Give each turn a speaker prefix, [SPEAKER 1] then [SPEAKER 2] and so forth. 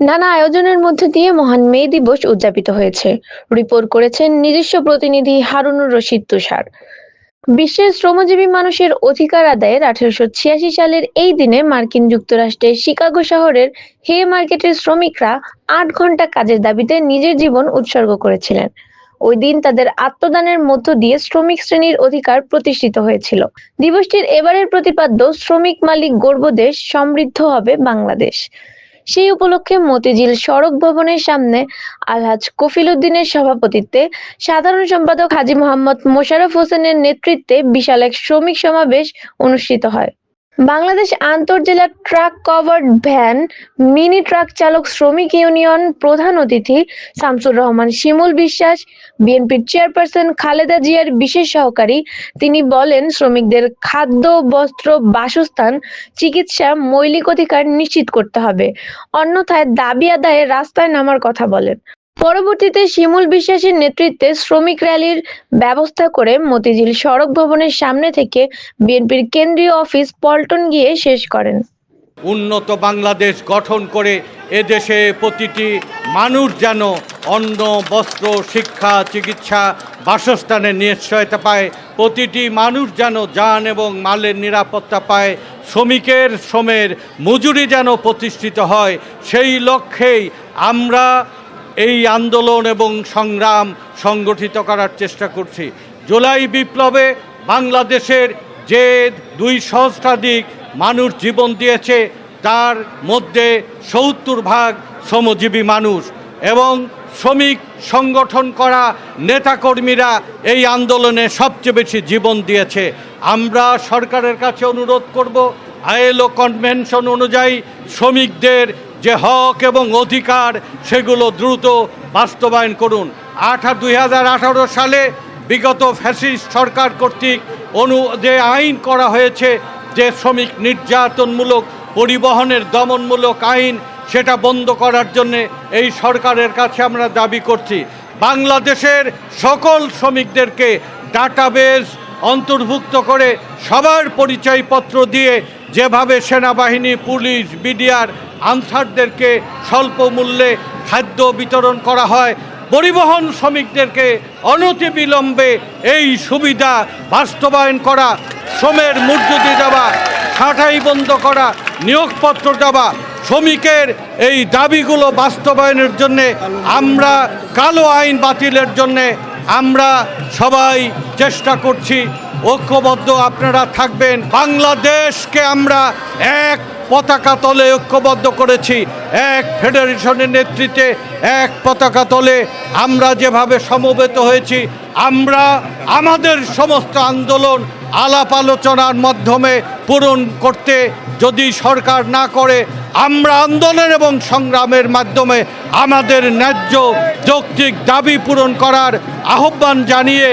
[SPEAKER 1] নানা আয়োজনের মধ্য দিয়ে মহান মে দিবস উদযাপিত হয়েছে। রিপোর্ট করেছেন নিজস্ব প্রতিনিধি হারুনুর রশিদ তুষার। বিশ্বের শ্রমজীবী মানুষের অধিকার আদায়ের আঠারোশো ছিয়াশি সালের এই দিনে মার্কিন যুক্তরাষ্ট্রের শিকাগো শহরের হে মার্কেটের শ্রমিকরা আট ঘণ্টা কাজের দাবিতে নিজের জীবন উৎসর্গ করেছিলেন। ওই দিন তাদের আত্মদানের মধ্য দিয়ে শ্রমিক শ্রেণির অধিকার প্রতিষ্ঠিত হয়েছিল। দিবসটির এবারের প্রতিপাদ্য শ্রমিক মালিক গর্ব দেশ, সমৃদ্ধ হবে বাংলাদেশ। সেই উপলক্ষে মতিঝিল সড়ক ভবনের সামনে আলহাজ কফিল উদ্দিনের সভাপতিত্বে সাধারণ সম্পাদক হাজি মোহাম্মদ মোশারফ হোসেনের নেতৃত্বে বিশাল এক শ্রমিক সমাবেশ অনুষ্ঠিত হয়। Bangladesh আন্তর্জেলা truck covered van mini truck চালক শ্রমিক ইউনিয়ন প্রধান অতিথি শামসুর রহমান শিমুল বিশ্বাস, বিএনপির চেয়ারপারসন খালেদা জিয়ার বিশেষ সহকারী। তিনি বলেন, শ্রমিকদের খাদ্য, বস্ত্র, বাসস্থান, চিকিৎসা, মৌলিক অধিকার নিশ্চিত করতে হবে। অন্যথায় দাবি আদায়ে রাস্তায় নামার কথা বলেন। পরবর্তীতে শিমুল বিশ্বাসের নেতৃত্বে শ্রমিক র্যালির ব্যবস্থা করে মতিঝিল সড়ক ভবনের সামনে থেকে বিএনপির কেন্দ্রীয় অফিস পল্টন গিয়ে শেষ করেন।
[SPEAKER 2] উন্নত বাংলাদেশ গঠন করে এদেশে প্রতিটি মানুষ যেন অন্ন, বস্ত্র, শিক্ষা, চিকিৎসা, বাসস্থানের নিশ্চয়তা পায়। প্রতিটি মানুষ যেন যান এবং মালের নিরাপত্তা পায়। শ্রমিকের শ্রমের মজুরি যেন প্রতিষ্ঠিত হয়। সেই লক্ষ্যেই আমরা এই আন্দোলন এবং সংগ্রাম সংগঠিত করার চেষ্টা করছি। জুলাই বিপ্লবে বাংলাদেশের যে দুই সহস্রাধিক মানুষ জীবন দিয়েছে, তার মধ্যে সত্তর ভাগ শ্রমজীবী মানুষ এবং শ্রমিক সংগঠন করা নেতাকর্মীরা এই আন্দোলনে সবচেয়ে বেশি জীবন দিয়েছে। আমরা সরকারের কাছে অনুরোধ করব, আইএলও কনভেনশন অনুযায়ী শ্রমিকদের যে হক এবং অধিকার সেগুলো দ্রুত বাস্তবায়ন করুন। আঠা দুই হাজার আঠারো সালে বিগত ফ্যাসিস্ট সরকার কর্তৃক অনু, যে আইন করা হয়েছে যে শ্রমিক নির্যাতনমূলক পরিবহনের দমনমূলক আইন, সেটা বন্ধ করার জন্যে এই সরকারের কাছে আমরা দাবি করছি। বাংলাদেশের সকল শ্রমিকদেরকে ডাটাবেস অন্তর্ভুক্ত করে সবার পরিচয়পত্র দিয়ে যেভাবে সেনাবাহিনী, পুলিশ, বিডিআর আনসারদেরকে স্বল্প মূল্যে খাদ্য বিতরণ করা হয়। পরিবহন শ্রমিকদেরকে অনতিবিলম্বে এই সুবিধা বাস্তবায়ন করা, শ্রমের মজুরি দেওয়া ছাঁটাই বন্ধ করা, নিয়োগপত্র দেওয়া, শ্রমিকের এই দাবিগুলো বাস্তবায়নের জন্যে আমরা কালো আইন বাতিলের জন্যে আমরা সবাই চেষ্টা করছি। ঐক্যবদ্ধ আপনারা থাকবেন। বাংলাদেশকে আমরা এক পতাকা তলে ঐক্যবদ্ধ করেছি। এক ফেডারেশনের নেতৃত্বে এক পতাকা তলে আমরা যেভাবে সমবেত হয়েছি, আমরা আমাদের সমস্ত আন্দোলন আলাপ আলোচনার মাধ্যমে পূরণ করতে যদি সরকার না করে, আমরা আন্দোলন এবং সংগ্রামের মাধ্যমে আমাদের ন্যায্য যৌক্তিক দাবি পূরণ করার আহ্বান জানিয়ে